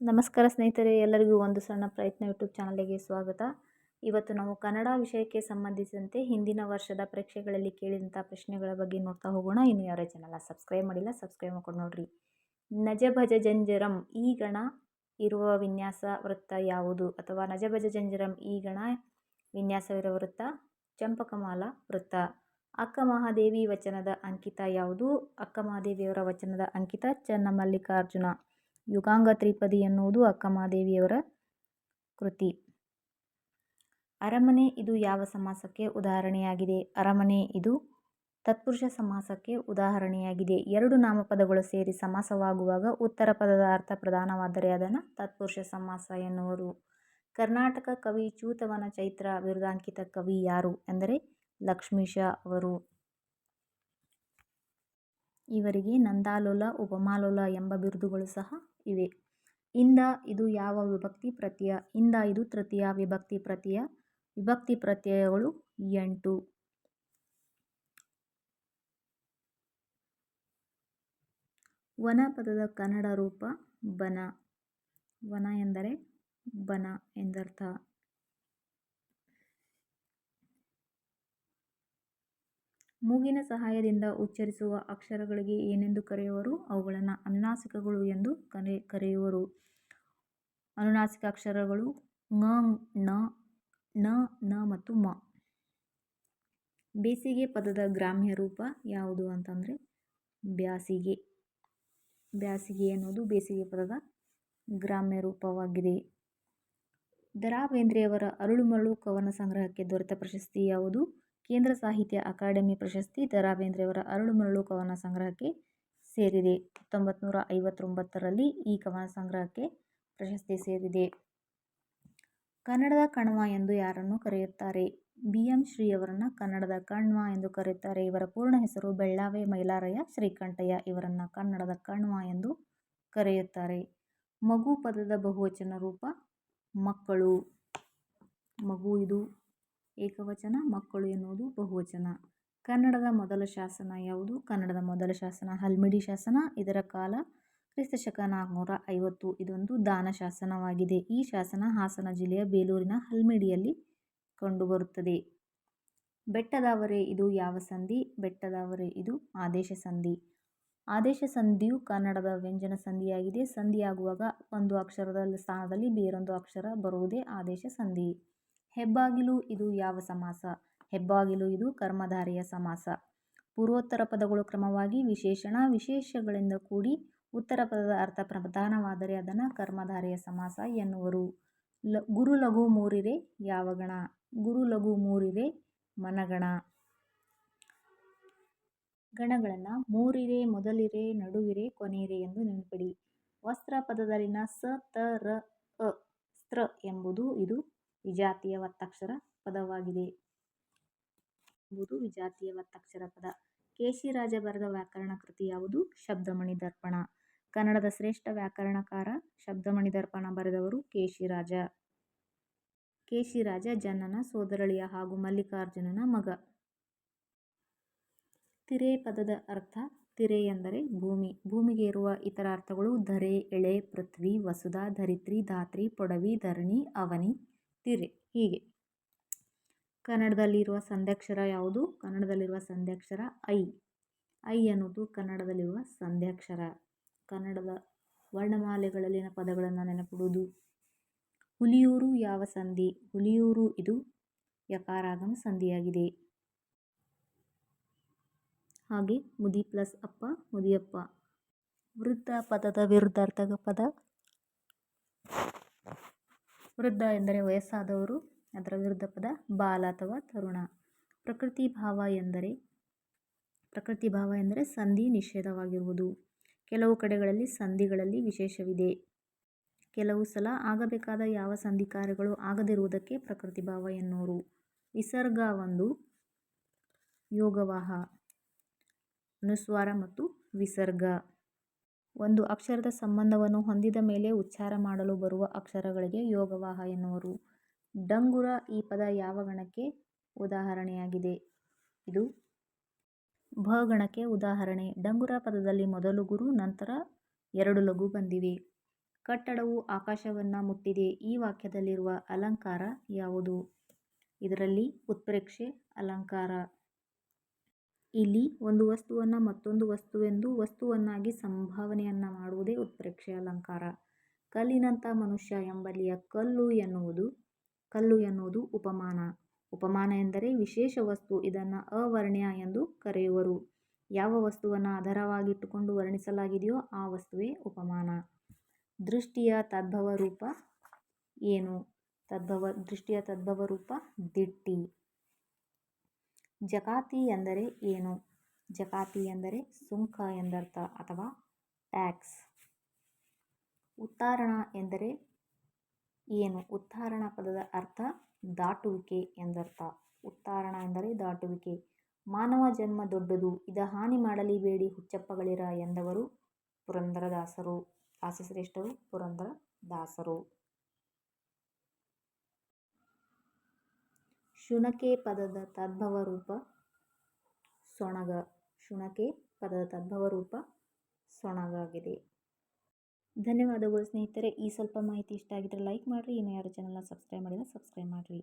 ನಮಸ್ಕಾರ ಸ್ನೇಹಿತರೆ, ಎಲ್ಲರಿಗೂ ಒಂದು ಸಣ್ಣ ಪ್ರಯತ್ನ ಯೂಟ್ಯೂಬ್ ಚಾನಲಿಗೆ ಸ್ವಾಗತ. ಇವತ್ತು ನಾವು ಕನ್ನಡ ವಿಷಯಕ್ಕೆ ಸಂಬಂಧಿಸಿದಂತೆ ಹಿಂದಿನ ವರ್ಷದ ಪರೀಕ್ಷೆಗಳಲ್ಲಿ ಕೇಳಿದಂಥ ಪ್ರಶ್ನೆಗಳ ಬಗ್ಗೆ ನೋಡ್ತಾ ಹೋಗೋಣ. ಇನ್ನು ಯಾರೇ ಚಾನಲ್ನ ಸಬ್ಸ್ಕ್ರೈಬ್ ಮಾಡಿಲ್ಲ, ಸಬ್ಸ್ಕ್ರೈಬ್ ಮಾಡ್ಕೊಂಡು ನೋಡ್ರಿ. ನಜಭಜ ಜಂಜರಂ ಈ ಗಣ ಇರುವ ವಿನ್ಯಾಸ ವೃತ್ತ ಯಾವುದು? ಅಥವಾ ನಜಭಜ ಜಂಜರಂ ಈ ಗಣ ವಿನ್ಯಾಸವಿರುವ ವೃತ್ತ ಚಂಪಕಮಾಲ ವೃತ್ತ? ಅಕ್ಕ ಮಹಾದೇವಿ ವಚನದ ಅಂಕಿತ ಯಾವುದು? ಅಕ್ಕ ಮಹಾದೇವಿಯವರ ವಚನದ ಅಂಕಿತ ಚನ್ನಮಲ್ಲಿಕಾರ್ಜುನ. ಯುಗಾಂಗ ತ್ರಿಪದಿ ಎನ್ನುವುದು ಅಕ್ಕಮಹಾದೇವಿಯವರ ಕೃತಿ. ಅರಮನೆ ಇದು ಯಾವ ಸಮಾಸಕ್ಕೆ ಉದಾಹರಣೆಯಾಗಿದೆ? ಅರಮನೆ ಇದು ತತ್ಪುರುಷ ಸಮಾಸಕ್ಕೆ ಉದಾಹರಣೆಯಾಗಿದೆ. ಎರಡು ನಾಮಪದಗಳು ಸೇರಿ ಸಮಾಸವಾಗುವಾಗ ಉತ್ತರ ಪದದ ಅರ್ಥ ಪ್ರಧಾನವಾದರೆ ಅದನ್ನು ತತ್ಪುರುಷ ಸಮಾಸ ಎನ್ನುವರು. ಕರ್ನಾಟಕ ಕವಿ ಚೂತವನ ಚೈತ್ರ ಬಿರುದಾಂಕಿತ ಕವಿ ಯಾರು? ಎಂದರೆ ಲಕ್ಷ್ಮೀಶ ಅವರು. ಇವರಿಗೆ ನಂದಾಲೋಲ, ಉಪಮಾಲೋಲ ಎಂಬ ಬಿರುದುಗಳು ಸಹ ಇವೆ. ಇಂದ ಇದು ಯಾವ ವಿಭಕ್ತಿ ಪ್ರತ್ಯಯ? ಇಂದ ಇದು ತೃತೀಯ ವಿಭಕ್ತಿ ಪ್ರತ್ಯಯ. ವಿಭಕ್ತಿ ಪ್ರತ್ಯಯಗಳು ಎಂಟು. ವನ ಪದದ ಕನ್ನಡ ರೂಪ ಬನ. ವನ ಎಂದರೆ ಬನ ಎಂದರ್ಥ. ಮೂಗಿನ ಸಹಾಯದಿಂದ ಉಚ್ಚರಿಸುವ ಅಕ್ಷರಗಳಿಗೆ ಏನೆಂದು ಕರೆಯುವರು? ಅವುಗಳನ್ನು ಅನುನಾಸಿಕಗಳು ಎಂದು ಕರೆ, ಕರೆಯುವರು. ಅನುನಾಸಿಕ ಅಕ್ಷರಗಳು ಙ ಣ, ನ ನ ಮತ್ತು ಮ. ಬೇಸಿಗೆ ಪದದ ಗ್ರಾಮ್ಯ ರೂಪ ಯಾವುದು ಅಂತಂದರೆ ಬ್ಯಾಸಿಗೆ. ಬ್ಯಾಸಿಗೆ ಅನ್ನೋದು ಬೇಸಿಗೆ ಪದದ ಗ್ರಾಮ್ಯ ರೂಪವಾಗಿದೆ. ದ ಬೇಂದ್ರೆಯವರ ಅರಳುಮರಳು ಕವನ ಸಂಗ್ರಹಕ್ಕೆ ದೊರೆತ ಪ್ರಶಸ್ತಿ ಯಾವುದು? ಕೇಂದ್ರ ಸಾಹಿತ್ಯ ಅಕಾಡೆಮಿ ಪ್ರಶಸ್ತಿ ದ ಬೇಂದ್ರೆಯವರ ಅರಳುಮರಳು ಕವನ ಸಂಗ್ರಹಕ್ಕೆ ಸೇರಿದೆ. ಹತ್ತೊಂಬತ್ತು ನೂರ ಐವತ್ತೊಂಬತ್ತರಲ್ಲಿ ಈ ಕವನ ಸಂಗ್ರಹಕ್ಕೆ ಪ್ರಶಸ್ತಿ ಸೇರಿದೆ. ಕನ್ನಡದ ಕಣ್ವ ಎಂದು ಯಾರನ್ನು ಕರೆಯುತ್ತಾರೆ? ಬಿ. ಎಂ. ಶ್ರೀಯವರನ್ನು ಕನ್ನಡದ ಕಣ್ವ ಎಂದು ಕರೆಯುತ್ತಾರೆ. ಇವರ ಪೂರ್ಣ ಹೆಸರು ಬೆಳ್ಳಾವೆ ಮೈಲಾರಯ್ಯ ಶ್ರೀಕಂಠಯ್ಯ ಇವರನ್ನು ಕನ್ನಡದ ಕಣ್ವ ಎಂದು ಕರೆಯುತ್ತಾರೆ. ಮಗು ಪದದ ಬಹುವಚನ ರೂಪ ಮಕ್ಕಳು. ಮಗು ಇದು ಏಕವಚನ, ಮಕ್ಕಳು ಎನ್ನುವುದು ಬಹುವಚನ. ಕನ್ನಡದ ಮೊದಲ ಶಾಸನ ಯಾವುದು? ಕನ್ನಡದ ಮೊದಲ ಶಾಸನ ಹಲ್ಮಿಡಿ ಶಾಸನ, ಇದರ ಕಾಲ ಕ್ರಿಸ್ತಶಕ ನಾಲ್ಕುನೂರ ಐವತ್ತು ಇದೊಂದು ದಾನ ಶಾಸನವಾಗಿದೆ. ಈ ಶಾಸನ ಹಾಸನ ಜಿಲ್ಲೆಯ ಬೇಲೂರಿನ ಹಲ್ಮಿಡಿಯಲ್ಲಿ ಕಂಡುಬರುತ್ತದೆ. ಬೆಟ್ಟದಾವರೆ ಇದು ಯಾವ ಸಂಧಿ? ಬೆಟ್ಟದಾವರೆ ಇದು ಆದೇಶ ಸಂಧಿ. ಆದೇಶ ಸಂಧಿಯು ಕನ್ನಡದ ವ್ಯಂಜನ ಸಂಧಿಯಾಗಿದೆ. ಸಂಧಿಯಾಗುವಾಗ ಒಂದು ಅಕ್ಷರದ ಸ್ಥಾನದಲ್ಲಿ ಬೇರೊಂದು ಅಕ್ಷರ ಬರುವುದೇ ಆದೇಶ ಸಂಧಿ. ಹೆಬ್ಬಾಗಿಲು ಇದು ಯಾವ ಸಮಾಸ? ಹೆಬ್ಬಾಗಿಲು ಇದು ಕರ್ಮಧಾರೆಯ ಸಮಾಸ. ಪೂರ್ವೋತ್ತರ ಪದಗಳು ಕ್ರಮವಾಗಿ ವಿಶೇಷಣ, ವಿಶೇಷಗಳಿಂದ ಕೂಡಿ ಉತ್ತರ ಪದದ ಅರ್ಥ ಪ್ರಧಾನವಾದರೆ ಅದನ್ನು ಕರ್ಮಧಾರೆಯ ಸಮಾಸ ಎನ್ನುವರು. ಲ, ಗುರು ಲಘು ಮೂರಿರೆ ಯಾವ ಗಣ? ಗುರು ಲಘು ಮೂರಿರೆ ಮನಗಣ. ಗಣಗಳನ್ನು ಮೂರಿರೆ, ಮೊದಲಿರೆ, ನಡುವಿರೆ, ಕೊನೆಯಿರೆ ಎಂದು ನೆನಪಿಡಿ. ವಸ್ತ್ರ ಪದದಲ್ಲಿನ ಸ, ತ, ರ, ಅ, ಸ್ತ್ರ ಎಂಬುದು ಇದು ವಿಜಾತಿಯ ಒತ್ತಕ್ಷರ ಪದವಾಗಿದೆ. ಎಂಬುದು ವಿಜಾತಿಯ ಒತ್ತಕ್ಷರ ಪದ. ಕೇಶಿರಾಜ ಬರೆದ ವ್ಯಾಕರಣ ಕೃತಿ ಯಾವುದು? ಶಬ್ದಮಣಿ ದರ್ಪಣ. ಕನ್ನಡದ ಶ್ರೇಷ್ಠ ವ್ಯಾಕರಣಕಾರ ಶಬ್ದಮಣಿ ದರ್ಪಣ ಬರೆದವರು ಕೇಶಿರಾಜ ಕೇಶಿರಾಜ ಜನನ, ಸೋದರಳಿಯ ಹಾಗೂ ಮಲ್ಲಿಕಾರ್ಜುನನ ಮಗ. ತಿರೆ ಪದದ ಅರ್ಥ ತಿರೆ ಎಂದರೆ ಭೂಮಿ. ಭೂಮಿಗೆ ಇರುವ ಇತರ ಅರ್ಥಗಳು ಧರೆ, ಎಳೆ, ಪೃಥ್ವಿ, ವಸುಧ, ಧರಿತ್ರಿ, ಧಾತ್ರಿ, ಪೊಡವಿ, ಧರಣಿ, ಅವನಿ ತಿರೆ ಹೀಗೆ. ಕನ್ನಡದಲ್ಲಿರುವ ಸಂಧ್ಯಾಕ್ಷರ ಯಾವುದು? ಕನ್ನಡದಲ್ಲಿರುವ ಸಂಧ್ಯಾಕ್ಷರ ಐ. ಐ ಅನ್ನೋದು ಕನ್ನಡದಲ್ಲಿರುವ ಸಂಧ್ಯಾಕ್ಷರ. ಕನ್ನಡದ ವರ್ಣಮಾಲೆಗಳಲ್ಲಿನ ಪದಗಳನ್ನು ನೆನಪಿಡುವುದು. ಹುಲಿಯೂರು ಯಾವ ಸಂಧಿ? ಹುಲಿಯೂರು ಇದು ಯಕಾರಾಗಮ ಸಂಧಿಯಾಗಿದೆ. ಹಾಗೆ ಮುದಿ ಪ್ಲಸ್ ಅಪ್ಪ, ಮುದಿಯಪ್ಪ. ವೃದ್ಧ ಪದದ ವಿರುದ್ಧಾರ್ಥಕ ಪದ ವೃದ್ಧ ಎಂದರೆ ವಯಸ್ಸಾದವರು, ಅದರ ವಿರುದ್ಧ ಪದ ಬಾಲ ಅಥವಾ ತರುಣ. ಪ್ರಕೃತಿ ಭಾವ ಎಂದರೆ, ಪ್ರಕೃತಿ ಭಾವ ಎಂದರೆ ಸಂಧಿ ನಿಷೇಧವಾಗಿರುವುದು. ಕೆಲವು ಕಡೆಗಳಲ್ಲಿ ಸಂಧಿಗಳಲ್ಲಿ ವಿಶೇಷವಿದೆ. ಕೆಲವು ಸಲ ಆಗಬೇಕಾದ ಯಾವ ಸಂಧಿ ಕಾರ್ಯಗಳು ಆಗದಿರುವುದಕ್ಕೆ ಪ್ರಕೃತಿ ಭಾವ ಎನ್ನುವರು. ವಿಸರ್ಗ ಒಂದು ಯೋಗವಾಹ, ಅನುಸ್ವಾರ ಮತ್ತು ವಿಸರ್ಗ. ಒಂದು ಅಕ್ಷರದ ಸಂಬಂಧವನ್ನು ಹೊಂದಿದ ಮೇಲೆ ಉಚ್ಚಾರ ಮಾಡಲು ಬರುವ ಅಕ್ಷರಗಳಿಗೆ ಯೋಗವಾಹ ಎನ್ನುವರು. ಡಂಗುರ ಈ ಪದ ಯಾವ ಗಣಕ್ಕೆ ಉದಾಹರಣೆಯಾಗಿದೆ? ಇದು ಭ ಗಣಕ್ಕೆ ಉದಾಹರಣೆ. ಡಂಗುರ ಪದದಲ್ಲಿ ಮೊದಲು ಗುರು, ನಂತರ ಎರಡು ಲಘು ಬಂದಿವೆ. ಕಟ್ಟಡವು ಆಕಾಶವನ್ನು ಮುಟ್ಟಿದೆ. ಈ ವಾಕ್ಯದಲ್ಲಿರುವ ಅಲಂಕಾರ ಯಾವುದು? ಇದರಲ್ಲಿ ಉತ್ಪ್ರೇಕ್ಷೆ, ಅಲಂಕಾರ. ಇಲ್ಲಿ ಒಂದು ವಸ್ತುವನ್ನು ಮತ್ತೊಂದು ವಸ್ತುವೆಂದು ವಸ್ತುವನ್ನಾಗಿ ಸಂಭಾವನೆಯನ್ನ ಮಾಡುವುದೇ ಉತ್ಪ್ರೇಕ್ಷೆ ಅಲಂಕಾರ. ಕಲ್ಲಿನಂಥ ಮನುಷ್ಯ ಎಂಬಲ್ಲಿಯ ಕಲ್ಲು ಎನ್ನುವುದು ಕಲ್ಲು ಎನ್ನುವುದು ಉಪಮಾನ. ಉಪಮಾನ ಎಂದರೆ ವಿಶೇಷ ವಸ್ತು, ಇದನ್ನು ಅವರ್ಣ್ಯ ಎಂದು ಕರೆಯುವರು. ಯಾವ ವಸ್ತುವನ್ನು ಆಧಾರವಾಗಿಟ್ಟುಕೊಂಡು ವರ್ಣಿಸಲಾಗಿದೆಯೋ ಆ ವಸ್ತುವೇ ಉಪಮಾನ. ದೃಷ್ಟಿಯ ತದ್ಭವ ರೂಪ ಏನು? ತದ್ಭವ, ದೃಷ್ಟಿಯ ತದ್ಭವ ರೂಪ ದಿಟ್ಟಿ. ಜಕಾತಿ ಎಂದರೆ ಏನು? ಜಕಾತಿ ಎಂದರೆ ಸುಂಕ ಎಂದರ್ಥ ಅಥವಾ ಟ್ಯಾಕ್ಸ್. ಉತ್ತಾರಣ ಎಂದರೆ ಏನು? ಉತ್ತಾರಣ ಪದದ ಅರ್ಥ ದಾಟುವಿಕೆ ಎಂದರ್ಥ. ಉತ್ತಾರಣ ಎಂದರೆ ದಾಟುವಿಕೆ. ಮಾನವ ಜನ್ಮ ದೊಡ್ಡದು, ಇದ ಹಾನಿ ಮಾಡಲಿಬೇಡಿ ಹುಚ್ಚಪ್ಪಗಳಿರ ಎಂದವರು ಪುರಂದರದಾಸರು ದಾಸಶ್ರೇಷ್ಠರು ಪುರಂದರದಾಸರು. ಶುನಕೆ ಪದದ ತದ್ಭವ ರೂಪ. ಸೊಣಗ ಶುನಕೆ ಪದದ ತದ್ಭವ ರೂಪ ಸೊಣಗಾಗಿದೆ. ಧನ್ಯವಾದಗಳು ಸ್ನೇಹಿತರೆ. ಈ ಸ್ವಲ್ಪ ಮಾಹಿತಿ ಇಷ್ಟ ಆಗಿದ್ರೆ ಲೈಕ್ ಮಾಡಿರಿ. ಇನ್ನು ಯಾರು ಚಾನಲ್ನ ಸಬ್ಸ್ಕ್ರೈಬ್ ಮಾಡಿಲ್ಲ ಸಬ್ಸ್ಕ್ರೈಬ್ ಮಾಡಿರಿ.